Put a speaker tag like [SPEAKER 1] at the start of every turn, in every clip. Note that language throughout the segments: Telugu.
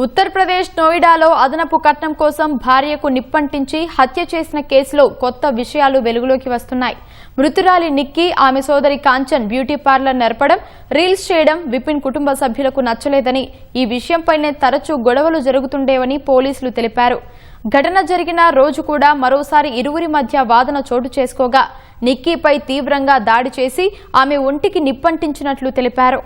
[SPEAKER 1] ఉత్తరప్రదేశ్ నోయిడాలో అదనపు కట్నం కోసం భార్యకు నిప్పంటించి హత్య చేసిన కేసులో కొత్త విషయాలు వెలుగులోకి వస్తున్నాయి. మృతురాలి నిక్కీ ఆమె సోదరి కాంచన్ బ్యూటీ పార్లర్ నెరపడం రీల్స్ చేయడం విపిన్ కుటుంబ సభ్యులకు నచ్చలేదని ఈ విషయంపైనే తరచూ గొడవలు జరుగుతుండేవని పోలీసులు తెలిపారు. ఘటన జరిగిన రోజు కూడా మరోసారి ఇరువురి మధ్య వాదన చోటు చేసుకోగా నిక్కీపై తీవ్రంగా దాడి చేసి ఆమె ఒంటికి నిప్పంటించినట్లు తెలిపారు.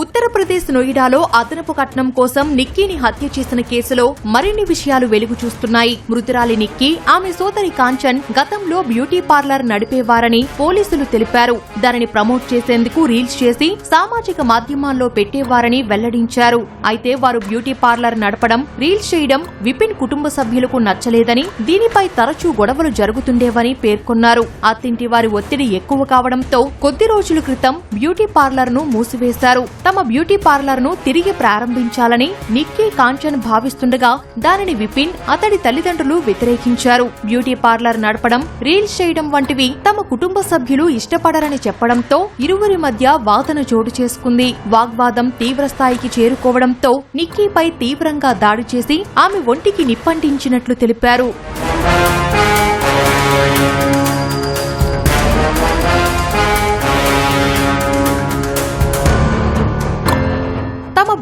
[SPEAKER 2] ఉత్తరప్రదేశ్ నోయిడాలో అదనపు కట్నం కోసం నిక్కీని హత్య చేసిన కేసులో మరిన్ని విషయాలు వెలుగు చూస్తున్నాయి. మృతురాలి నిక్కీ ఆమె సోదరి కాంచన్ గతంలో బ్యూటీ పార్లర్ నడిపేవారని పోలీసులు తెలిపారు. దానిని ప్రమోట్ చేసేందుకు రీల్స్ చేసి సామాజిక మాధ్యమాల్లో పెట్టేవారని వెల్లడించారు. అయితే వారు బ్యూటీ పార్లర్ నడపడం రీల్స్ చేయడం విపిన్ కుటుంబ సభ్యులకు నచ్చలేదని దీనిపై తరచూ గొడవలు జరుగుతుండేవని పేర్కొన్నారు. అత్తింటి వారి ఒత్తిడి ఎక్కువ కావడంతో కొద్ది రోజుల క్రితం బ్యూటీ పార్లర్ను మూసివేశారు. తమ బ్యూటీ పార్లర్ను తిరిగి ప్రారంభించాలని నిక్కీ కాంచన్ భావిస్తుండగా దానిని విపిన్ అతడి తల్లిదండ్రులు వ్యతిరేకించారు. బ్యూటీ పార్లర్ నడపడం రీల్స్ చేయడం వంటివి తమ కుటుంబ సభ్యులు ఇష్టపడరని చెప్పడంతో ఇరువురి మధ్య వాదన చోటు చేసుకుంది. వాగ్వాదం తీవ్ర స్థాయికి చేరుకోవడంతో నిక్కీపై తీవ్రంగా దాడి చేసి ఆమె ఒంటికి నిప్పంటించినట్లు తెలిపారు.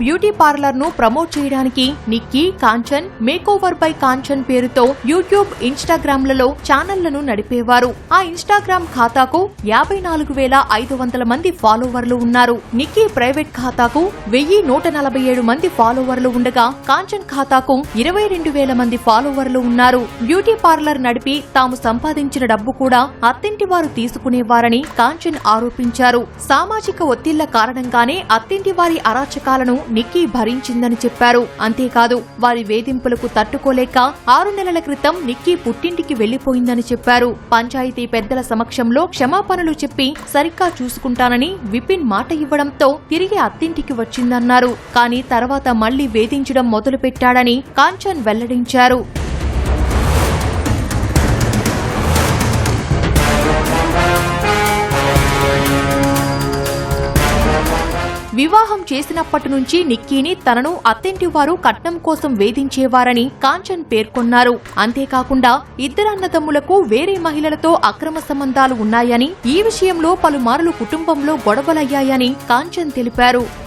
[SPEAKER 2] బ్యూటీ పార్లర్ను ప్రమోట్ చేయడానికి నిక్కీ కాంచన్ మేకోవర్ బై కాంచన్ పేరుతో యూట్యూబ్ ఇన్స్టాగ్రామ్లలో ఛానళ్ళను నడిపేవారు. ఆ ఇన్స్టాగ్రామ్ ఖాతాకు యాభై నాలుగు వేల ఐదు వందల మంది ఫాలోవర్లు ఉన్నారు. నిక్కీ ప్రైవేట్ ఖాతాకు వెయ్యి నూట నలభై ఏడు మంది ఫాలోవర్లు ఉండగా కాంచన్ ఖాతాకు ఇరవై రెండు వేల మంది ఫాలోవర్లు ఉన్నారు. బ్యూటీ పార్లర్ నడిపి తాము సంపాదించిన డబ్బు కూడా అత్తింటి వారు తీసుకునేవారని కాంచన్ ఆరోపించారు. సామాజిక ఒత్తిళ్ళ కారణంగానే అత్తింటి వారి అరాచకాలను నిక్కీ భరించిందని చెప్పారు. అంతేకాదు వారి వేధింపులకు తట్టుకోలేక ఆరు నెలల క్రితం నిక్కీ పుట్టింటికి వెళ్ళిపోయిందని చెప్పారు. పంచాయతీ పెద్దల సమక్షంలో క్షమాపణలు చెప్పి సరిగ్గా చూసుకుంటానని విపిన్ మాట ఇవ్వడంతో తిరిగి అత్తింటికి వచ్చిందన్నారు. కానీ తర్వాత మళ్ళీ వేధించడం మొదలుపెట్టాడని కాంచన్ వెల్లడించారు. వివాహం చేసినప్పటి నుంచి నిక్కీని తనను అత్తింటి వారు కట్నం కోసం వేధించేవారని కాంచన్ పేర్కొన్నారు. అంతేకాకుండా ఇద్దరు అన్నదమ్ములకు వేరే మహిళలతో అక్రమ సంబంధాలు ఉన్నాయని ఈ విషయంలో పలుమార్లు కుటుంబంలో గొడవలయ్యాయని కాంచన్ తెలిపారు.